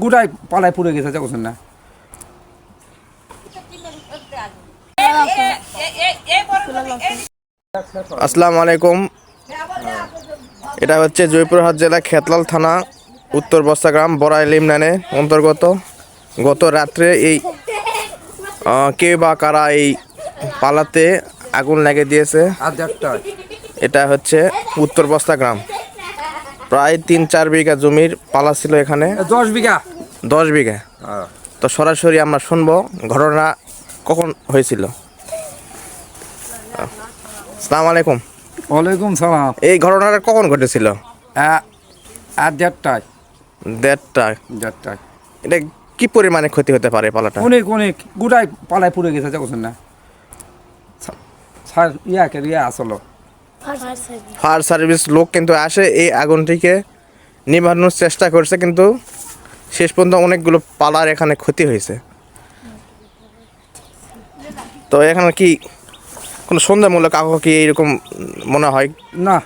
গোটাই পালায় পুড়ে গেছে দেখছেন না। আসসালামু আলাইকুম। এটা হচ্ছে জয়পুরহাট জেলা খেতলাল থানা উত্তর বস্তাগ্রাম বড়াই লিমনানে অন্তর্গত। গত রাত্রে এই কে বা কারা এই পালাতে আগুন লাগিয়ে দিয়েছে এটা হচ্ছে উত্তর বস্তা গ্রাম। প্রায় তিন চার বিঘা জমির পালা ছিল এখানে। দশ বিঘা? দশ বিঘা। হ্যাঁ। তো সরাসরি আমরা শুনব ঘটনা কখন হয়েছিল। আসসালামু আলাইকুম। ওয়ালাইকুম সালাম। এই ঘটনাটা কখন ঘটেছিল? আর দেড়টায়। দেড়টা দেড়টায়। এটা কি পরিমাণে ক্ষতি হতে পারে পালাটা? অনেক অনেক। গোটাই পালায় পুড়ে গেছে দেখছেন না? স্যার ইয়াকে ইয়া আসলো। Fire service. লোক কিন্তু আসে এই আগুনটিকে নিভানোর চেষ্টা করছে কিন্তু শেষ পর্যন্ত অনেকগুলো পালার এখানে ক্ষতি হয়েছে। তো এখানে কি কোনো সন্দেহমূলক কাউকে কি এইরকম মনে হয়? না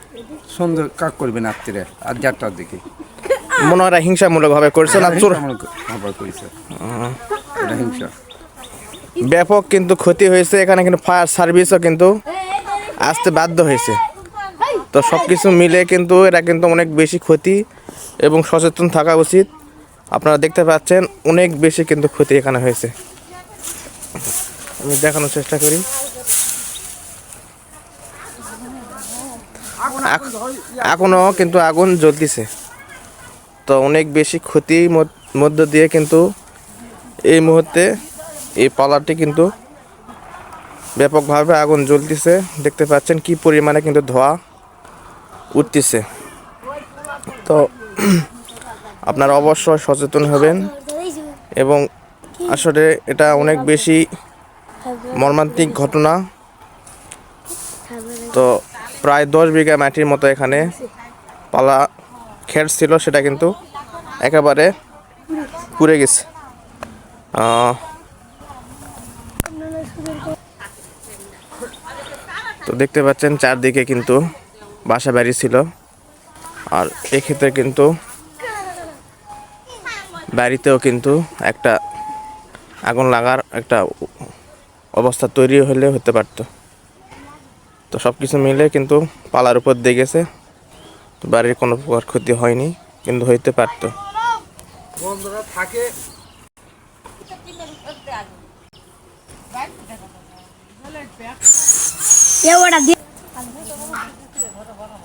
সুন্দর কাক করবে না রাত্রিরে আর দেড়টার দিকে। মনে হয় হিংসামূলকভাবে করছে না? চোর করেছে। হিংসা। ব্যাপক কিন্তু ক্ষতি হয়েছে এখানে কিন্তু ফায়ার সার্ভিসও কিন্তু আসতে বাধ্য হয়েছে। তো সব কিছু মিলে কিন্তু এটা কিন্তু অনেক বেশি ক্ষতি এবং সচেতন থাকা উচিত। আপনারা দেখতে পাচ্ছেন অনেক বেশি কিন্তু ক্ষতি এখানে হয়েছে। আমি দেখানোর চেষ্টা করি। এখনও কিন্তু আগুন জ্বলতেছে। তো অনেক বেশি ক্ষতির মধ্য- মধ্য দিয়ে কিন্তু এই মুহূর্তে এই পালাটি কিন্তু ব্যাপকভাবে আগুন জ্বলতেছে। দেখতে পাচ্ছেন কি পরিমাণে কিন্তু ধোঁয়া। উঠতেছে। তো আপনারা অবশ্যই সচেতন হবেন এবং আসলে এটা অনেক বেশি মর্মান্তিক ঘটনা। তো প্রায় দশ বিঘা মাটির মতো এখানে পালা খের ছিল, সেটা কিন্তু একেবারে পুড়ে গেছে। তো দেখতে পাচ্ছেন চারদিকে কিন্তু বাসা বাড়ি ছিল। আর এক্ষেত্রে কিন্তু বাড়িতেও কিন্তু একটা আগুন লাগার একটা অবস্থা তৈরি হলে হতে পারতো। তো সব কিছু মিলে কিন্তু পালার উপর দিয়ে গেছে। তো বাড়ির কোনো প্রকার ক্ষতি হয়নি কিন্তু হইতে পারতো। বন্ধুরা থাকে।